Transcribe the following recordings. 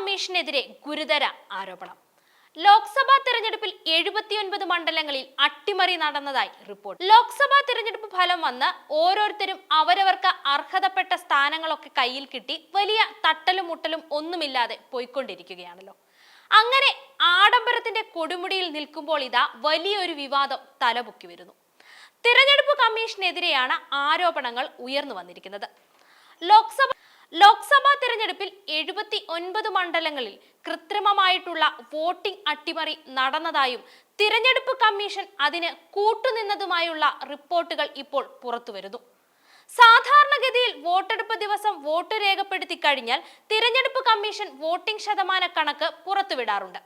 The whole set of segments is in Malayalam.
കമ്മീഷനെതിരെ ഗുരുതര ആരോപണം. ലോക്സഭാ തെരഞ്ഞെടുപ്പിൽ എഴുപത്തിയൊൻപത് മണ്ഡലങ്ങളിൽ അട്ടിമറി നടന്നതായി റിപ്പോർട്ട്. ലോക്സഭാ തെരഞ്ഞെടുപ്പ് ഫലം വന്ന് ഓരോരുത്തരും അവരവർക്ക് അർഹതപ്പെട്ട സ്ഥാനങ്ങളൊക്കെ കയ്യിൽ കിട്ടി വലിയ തട്ടലും മുട്ടലും ഒന്നുമില്ലാതെ പോയിക്കൊണ്ടിരിക്കുകയാണല്ലോ. അങ്ങനെ ആഡംബരത്തിന്റെ കൊടുമുടിയിൽ നിൽക്കുമ്പോൾ ഇതാ വലിയൊരു വിവാദം തലപൊക്കി വരുന്നു. തിരഞ്ഞെടുപ്പ് കമ്മീഷനെതിരെയാണ് ആരോപണങ്ങൾ ഉയർന്നു വന്നിരിക്കുന്നത്. ലോക്സഭ ലോക്സഭാ തെരഞ്ഞെടുപ്പിൽ എഴുപത്തി ഒൻപത് മണ്ഡലങ്ങളിൽ കൃത്രിമമായിട്ടുള്ള വോട്ടിംഗ് അട്ടിമറി നടന്നതായും തിരഞ്ഞെടുപ്പ് കമ്മീഷൻ അതിന് കൂട്ടുനിന്നതുമായുള്ള റിപ്പോർട്ടുകൾ ഇപ്പോൾ പുറത്തുവരുന്നു. സാധാരണഗതിയിൽ വോട്ടെടുപ്പ് ദിവസം വോട്ട് രേഖപ്പെടുത്തി കഴിഞ്ഞാൽ തിരഞ്ഞെടുപ്പ് കമ്മീഷൻ വോട്ടിംഗ് ശതമാന കണക്ക് പുറത്തുവിടാറുണ്ട്.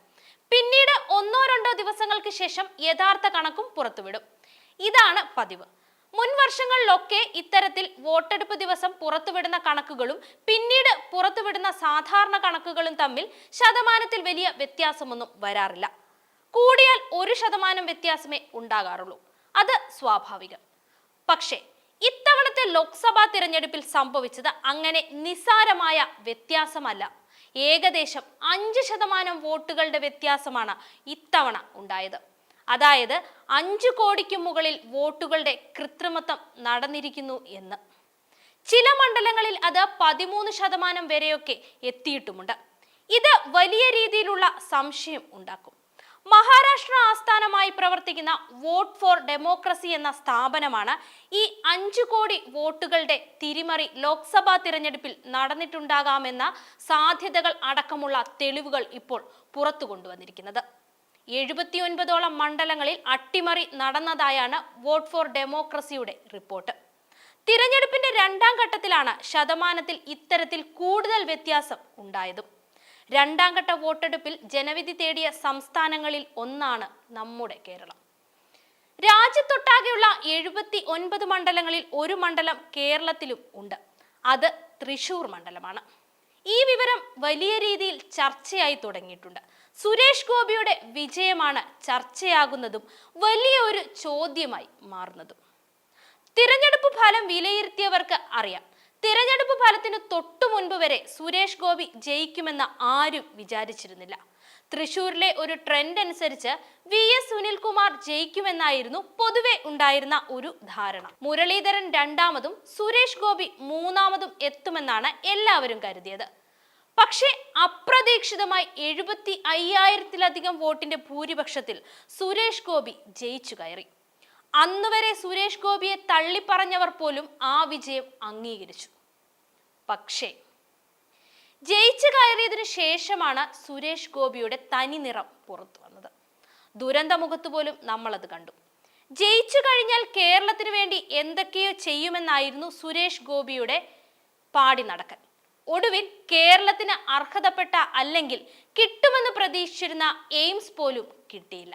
പിന്നീട് ഒന്നോ രണ്ടോ ദിവസങ്ങൾക്ക് ശേഷം യഥാർത്ഥ കണക്കും പുറത്തുവിടും. ഇതാണ് പതിവ്. മുൻ വർഷങ്ങളിലൊക്കെ ഇത്തരത്തിൽ വോട്ടെടുപ്പ് ദിവസം പുറത്തുവിടുന്ന കണക്കുകളും പിന്നീട് പുറത്തുവിടുന്ന സാധാരണ കണക്കുകളും തമ്മിൽ ശതമാനത്തിൽ വലിയ വ്യത്യാസമൊന്നും വരാറില്ല. കൂടിയാൽ ഒരു ശതമാനം വ്യത്യാസമേ ഉണ്ടാകാറുള്ളൂ. അത് സ്വാഭാവികം. പക്ഷേ ഇത്തവണത്തെ ലോക്സഭാ തിരഞ്ഞെടുപ്പിൽ സംഭവിച്ചത് അങ്ങനെ നിസ്സാരമായ വ്യത്യാസമല്ല. ഏകദേശം അഞ്ച് ശതമാനം വോട്ടുകളുടെ വ്യത്യാസമാണ് ഇത്തവണ ഉണ്ടായത്. അതായത് അഞ്ചു കോടിക്ക് മുകളിൽ വോട്ടുകളുടെ കൃത്രിമത്വം നടന്നിരിക്കുന്നു എന്ന്. ചില മണ്ഡലങ്ങളിൽ അത് പതിമൂന്ന് ശതമാനം വരെയൊക്കെ എത്തിയിട്ടുമുണ്ട്. ഇത് വലിയ രീതിയിലുള്ള സംശയം ഉണ്ടാക്കും. മഹാരാഷ്ട്ര ആസ്ഥാനമായി പ്രവർത്തിക്കുന്ന വോട്ട് ഫോർ ഡെമോക്രസി എന്ന സ്ഥാപനമാണ് ഈ അഞ്ചു കോടി വോട്ടുകളുടെ തിരിമറി ലോക്സഭാ തിരഞ്ഞെടുപ്പിൽ നടന്നിട്ടുണ്ടാകാമെന്ന സാധ്യതകൾ അടക്കമുള്ള തെളിവുകൾ ഇപ്പോൾ പുറത്തു കൊണ്ടുവന്നിരിക്കുന്നത് എഴുപത്തിയൊൻപതോളം മണ്ഡലങ്ങളിൽ അട്ടിമറി നടന്നതായാണ് വോട്ട് ഫോർ ഡെമോക്രസിയുടെ റിപ്പോർട്ട്. തിരഞ്ഞെടുപ്പിന്റെ രണ്ടാം ഘട്ടത്തിലാണ് ശതമാനത്തിൽ ഇത്തരത്തിൽ കൂടുതൽ വ്യത്യാസം ഉണ്ടായതും. രണ്ടാം ഘട്ട വോട്ടെടുപ്പിൽ ജനവിധി തേടിയ സംസ്ഥാനങ്ങളിൽ ഒന്നാണ് നമ്മുടെ കേരളം. രാജ്യത്തൊട്ടാകെയുള്ള എഴുപത്തി ഒൻപത് മണ്ഡലങ്ങളിൽ ഒരു മണ്ഡലം കേരളത്തിലും ഉണ്ട്. അത് തൃശൂർ മണ്ഡലമാണ്. ഈ വിവരം വലിയ രീതിയിൽ ചർച്ചയായി തുടങ്ങിയിട്ടുണ്ട്. സുരേഷ് ഗോപിയുടെ വിജയമാണ് ചർച്ചയാകുന്നതും വലിയ ഒരു ചോദ്യമായി മാറുന്നതും. തിരഞ്ഞെടുപ്പ് ഫലം വിലയിരുത്തിയവർക്ക് അറിയാം. തിരഞ്ഞെടുപ്പ് ഫലത്തിന് തൊട്ടു മുൻപ് വരെ സുരേഷ് ഗോപി ജയിക്കുമെന്ന് ആരും വിചാരിച്ചിരുന്നില്ല. തൃശൂരിലെ ഒരു ട്രെൻഡ് അനുസരിച്ച് വി എസ് സുനിൽകുമാർ ജയിക്കുമെന്നായിരുന്നു പൊതുവെ ഉണ്ടായിരുന്ന ഒരു ധാരണ. മുരളീധരൻ രണ്ടാമതും സുരേഷ് ഗോപി മൂന്നാമതും എത്തുമെന്നാണ് എല്ലാവരും കരുതിയത്. പക്ഷേ അപ്രതീക്ഷിതമായി എഴുപത്തി അയ്യായിരത്തിലധികം വോട്ടിന്റെ ഭൂരിപക്ഷത്തിൽ സുരേഷ് ഗോപി ജയിച്ചു കയറി. അന്നുവരെ സുരേഷ് ഗോപിയെ തള്ളിപ്പറഞ്ഞവർ പോലും ആ വിജയം അംഗീകരിച്ചു. പക്ഷേ ജയിച്ചു കയറിയതിനു ശേഷമാണ് സുരേഷ് ഗോപിയുടെ തനി നിറം പുറത്തു വന്നത്. ദുരന്തമുഖത്ത് പോലും നമ്മളത് കണ്ടു. ജയിച്ചു കഴിഞ്ഞാൽ കേരളത്തിന് വേണ്ടി എന്തൊക്കെയോ ചെയ്യുമെന്നായിരുന്നു സുരേഷ് ഗോപിയുടെ പാടി നടക്കൽ ഒടുവിൽ കേരളത്തിന് അർഹതപ്പെട്ട അല്ലെങ്കിൽ കിട്ടുമെന്ന് പ്രതീക്ഷിച്ചിരുന്ന എയിംസ് പോലും കിട്ടിയില്ല.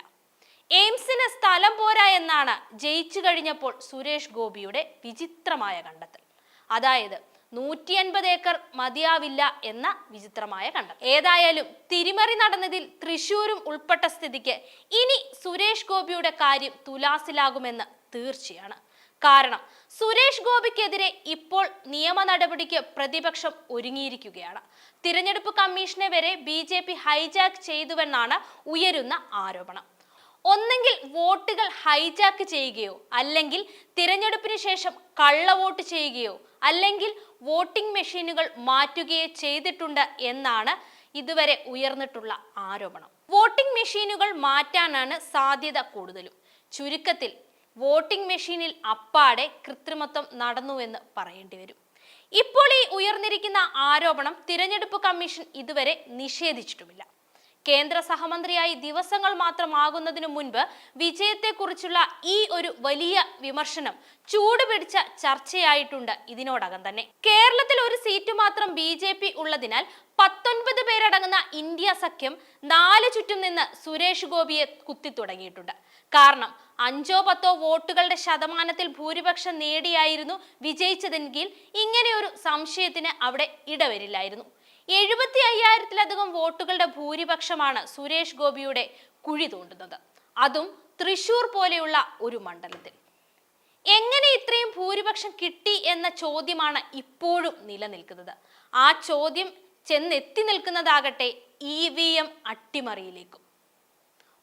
എയിംസിന് സ്ഥലം പോരാ എന്നാണ് ജയിച്ചു കഴിഞ്ഞപ്പോൾ സുരേഷ് ഗോപിയുടെ വിചിത്രമായ കണ്ടെത്തൽ. അതായത് നൂറ്റി അൻപത് ഏക്കർ മതിയാവില്ല എന്ന വിചിത്രമായ കണ്ടെത്തൽ. ഏതായാലും തിരിമറി നടന്നതിൽ തൃശൂരും ഉൾപ്പെട്ട സ്ഥിതിക്ക് ഇനി സുരേഷ് ഗോപിയുടെ കാര്യം തുലാസിലാകുമെന്ന് തീർച്ചയാണ്. കാരണം സുരേഷ് ഗോപിക്കെതിരെ ഇപ്പോൾ നിയമ നടപടിക്ക് പ്രതിപക്ഷം ഒരുങ്ങിയിരിക്കുകയാണ്. തിരഞ്ഞെടുപ്പ് കമ്മീഷനെ വരെ ബി ജെ പി ഹൈജാക്ക് ചെയ്തുവെന്നാണ് ഉയരുന്ന ആരോപണം. ഒന്നെങ്കിൽ വോട്ടുകൾ ഹൈജാക്ക് ചെയ്യുകയോ അല്ലെങ്കിൽ തിരഞ്ഞെടുപ്പിന് ശേഷം കള്ളവോട്ട് ചെയ്യുകയോ അല്ലെങ്കിൽ വോട്ടിംഗ് മെഷീനുകൾ മാറ്റുകയോ ചെയ്തിട്ടുണ്ട് എന്നാണ് ഇതുവരെ ഉയർന്നിട്ടുള്ള ആരോപണം. വോട്ടിംഗ് മെഷീനുകൾ മാറ്റാനാണ് സാധ്യത കൂടുതലും. ചുരുക്കത്തിൽ വോട്ടിംഗ് മെഷീനിൽ അപ്പാടെ കൃത്രിമത്വം നടന്നുവെന്ന് പറയേണ്ടി വരും. ഇപ്പോൾ ഈ ഉയർന്നിരിക്കുന്ന ആരോപണം തിരഞ്ഞെടുപ്പ് കമ്മീഷൻ ഇതുവരെ നിഷേധിച്ചിട്ടുമില്ല. കേന്ദ്ര സഹമന്ത്രിയായി ദിവസങ്ങൾ മാത്രമാകുന്നതിനു മുൻപ് വിജയത്തെക്കുറിച്ചുള്ള ഈ ഒരു വലിയ വിമർശനം ചൂടുപിടിച്ച ചർച്ചയായിട്ടുണ്ട് ഇതിനോടകം തന്നെ. കേരളത്തിൽ ഒരു സീറ്റ് മാത്രം ബി ജെ പി ഉള്ളതിനാൽ പത്തൊൻപത് പേരടങ്ങുന്ന ഇന്ത്യ സഖ്യം നാല് ചുറ്റും നിന്ന് സുരേഷ് ഗോപിയെ കുത്തി തുടങ്ങിയിട്ടുണ്ട്. കാരണം അഞ്ചോ പത്തോ വോട്ടുകളുടെ ശതമാനത്തിൽ ഭൂരിപക്ഷം നേടിയായിരുന്നു വിജയിച്ചതെങ്കിൽ ഇങ്ങനെയൊരു സംശയത്തിന് അവിടെ ഇടവരില്ലായിരുന്നു. എഴുപത്തി അയ്യായിരത്തിലധികം വോട്ടുകളുടെ ഭൂരിപക്ഷമാണ് സുരേഷ് ഗോപിയുടെ കുഴി തോണ്ടുന്നത്. അതും തൃശൂർ പോലെയുള്ള ഒരു മണ്ഡലത്തിൽ. എങ്ങനെ ഇത്രയും ഭൂരിപക്ഷം കിട്ടി എന്ന ചോദ്യമാണ് ഇപ്പോഴും നിലനിൽക്കുന്നത്. ആ ചോദ്യം ചെന്നെത്തി നിൽക്കുന്നതാകട്ടെ ഇ വി എം അട്ടിമറിയിലേക്കും.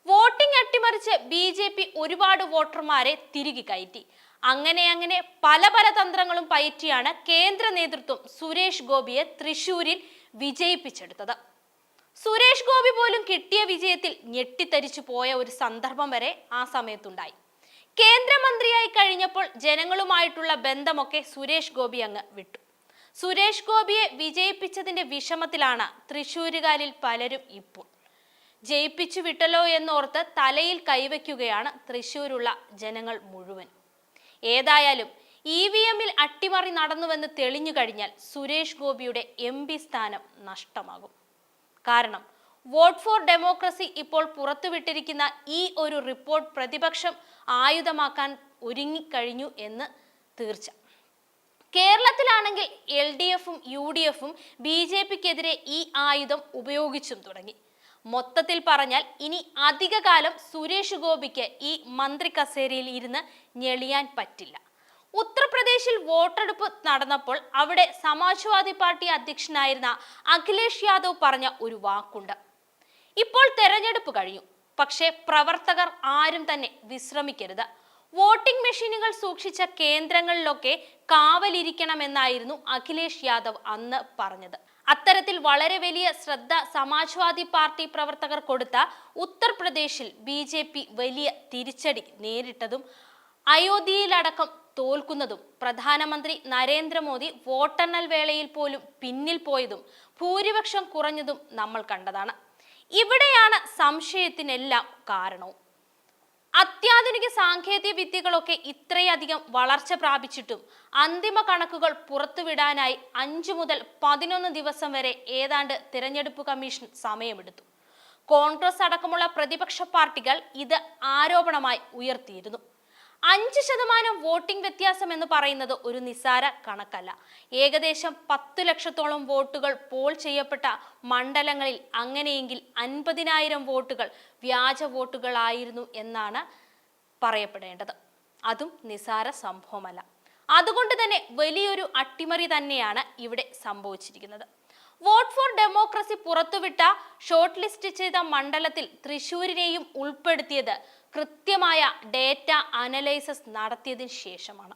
വോട്ടിംഗ് അട്ടിമറിച്ച് ബി ജെ പി ഒരുപാട് വോട്ടർമാരെ തിരികെ കയറ്റി. അങ്ങനെ അങ്ങനെ പല പല തന്ത്രങ്ങളും പയറ്റിയാണ് കേന്ദ്ര നേതൃത്വം സുരേഷ് ഗോപിയെ തൃശൂരിൽ വിജയിപ്പിച്ചെടുത്തത്. സുരേഷ് ഗോപി പോലും കിട്ടിയ വിജയത്തിൽ ഞെട്ടിത്തരിച്ചു പോയ ഒരു സന്ദർഭം വരെ ആ സമയത്തുണ്ടായി. കേന്ദ്രമന്ത്രിയായി കഴിഞ്ഞപ്പോൾ ജനങ്ങളുമായിട്ടുള്ള ബന്ധമൊക്കെ സുരേഷ് ഗോപി അങ്ങ് വിട്ടു. സുരേഷ് ഗോപിയെ വിജയിപ്പിച്ചതിന്റെ വിഷമത്തിലാണ് തൃശൂരുകാരിൽ പലരും ഇപ്പോൾ. ജയിപ്പിച്ചു വിട്ടല്ലോ എന്നോർത്ത് തലയിൽ കൈവയ്ക്കുകയാണ് തൃശ്ശൂരുള്ള ജനങ്ങൾ മുഴുവൻ. ഏതായാലും ഇ വി എമ്മിൽ അട്ടിമറി നടന്നുവെന്ന് തെളിഞ്ഞു കഴിഞ്ഞാൽ സുരേഷ് ഗോപിയുടെ എം പി സ്ഥാനം നഷ്ടമാകും. കാരണം വോട്ട് ഫോർ ഡെമോക്രസി ഇപ്പോൾ പുറത്തുവിട്ടിരിക്കുന്ന ഈ ഒരു റിപ്പോർട്ട് പ്രതിപക്ഷം ആയുധമാക്കാൻ ഒരുങ്ങിക്കഴിഞ്ഞു എന്ന് തീർച്ച. കേരളത്തിലാണെങ്കിൽ എൽ ഡി എഫും യു ഡി എഫും ബി ജെ പിക്കെതിരെ ഈ ആയുധം ഉപയോഗിച്ചും തുടങ്ങി. മൊത്തത്തിൽ പറഞ്ഞാൽ ഇനി അധികകാലം സുരേഷ് ഗോപിക്ക് ഈ മന്ത്രി കസേരയിൽ ഇരുന്ന് ഞെളിയാൻ പറ്റില്ല. ഉത്തർപ്രദേശിൽ വോട്ടെടുപ്പ് നടന്നപ്പോൾ അവിടെ സമാജ്വാദി പാർട്ടി അധ്യക്ഷനായിരുന്ന അഖിലേഷ് യാദവ് പറഞ്ഞ ഒരു വാക്കുണ്ട്. ഇപ്പോൾ തെരഞ്ഞെടുപ്പ് കഴിഞ്ഞു. പക്ഷേ പ്രവർത്തകർ ആരും തന്നെ വിശ്രമിക്കരുത്. വോട്ടിംഗ് മെഷീനുകൾ സൂക്ഷിച്ച കേന്ദ്രങ്ങളിലൊക്കെ കാവലിരിക്കണമെന്നായിരുന്നു അഖിലേഷ് യാദവ് അന്ന് പറഞ്ഞത്. അത്തരത്തിൽ വളരെ വലിയ ശ്രദ്ധ സമാജ്വാദി പാർട്ടി പ്രവർത്തകർ കൊടുത്ത ഉത്തർപ്രദേശിൽ ബി വലിയ തിരിച്ചടി നേരിട്ടതും അയോധ്യയിലടക്കം തോൽക്കുന്നതും പ്രധാനമന്ത്രി നരേന്ദ്രമോദി വോട്ടെണ്ണൽ വേളയിൽ പോലും പിന്നിൽ പോയതും ഭൂരിപക്ഷം കുറഞ്ഞതും നമ്മൾ കണ്ടതാണ്. ഇവിടെയാണ് സംശയത്തിനെല്ലാം കാരണവും. അത്യാധുനിക സാങ്കേതിക വിദ്യകളൊക്കെ ഇത്രയധികം വളർച്ച പ്രാപിച്ചിട്ടും അന്തിമ കണക്കുകൾ പുറത്തുവിടാനായി അഞ്ചു മുതൽ പതിനൊന്ന് ദിവസം വരെ ഏതാണ്ട് തിരഞ്ഞെടുപ്പ് കമ്മീഷൻ സമയമെടുത്തു. കോൺഗ്രസ് അടക്കമുള്ള പ്രതിപക്ഷ പാർട്ടികൾ ഇത് ആരോപണമായി ഉയർത്തിയിരുന്നു. അഞ്ച് ശതമാനം വോട്ടിംഗ് വ്യത്യാസം എന്ന് പറയുന്നത് ഒരു നിസാര കണക്കല്ല. ഏകദേശം പത്ത് ലക്ഷത്തോളം വോട്ടുകൾ പോൾ ചെയ്യപ്പെട്ട മണ്ഡലങ്ങളിൽ അങ്ങനെയെങ്കിൽ അൻപതിനായിരം വോട്ടുകൾ വ്യാജ വോട്ടുകളായിരുന്നു എന്നാണ് പറയപ്പെടേണ്ടത്. അതും നിസാര സംഭവമല്ല. അതുകൊണ്ട് തന്നെ വലിയൊരു അട്ടിമറി തന്നെയാണ് ഇവിടെ സംഭവിച്ചിരിക്കുന്നത്. വോട്ട് ഫോർ ഡെമോക്രസി പുറത്തുവിട്ട ഷോർട്ട് ലിസ്റ്റ് ചെയ്ത മണ്ഡലത്തിൽ തൃശൂരിനെയും ഉൾപ്പെടുത്തിയത് കൃത്യമായ ഡേറ്റ അനലൈസസ് നടത്തിയതിന് ശേഷമാണ്.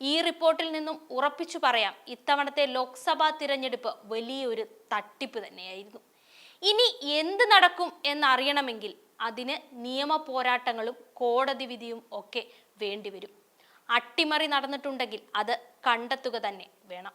ഈ റിപ്പോർട്ടിൽ നിന്നും ഉറപ്പിച്ചു പറയാം ഇത്തവണത്തെ ലോക്സഭാ തിരഞ്ഞെടുപ്പ് വലിയൊരു തട്ടിപ്പ് തന്നെയായിരുന്നു. ഇനി എന്ത് നടക്കും എന്നറിയണമെങ്കിൽ അതിന് നിയമ പോരാട്ടങ്ങളും കോടതി വിധിയും ഒക്കെ വേണ്ടിവരും. അട്ടിമറി നടന്നിട്ടുണ്ടെങ്കിൽ അത് കണ്ടെത്തുക തന്നെ വേണം.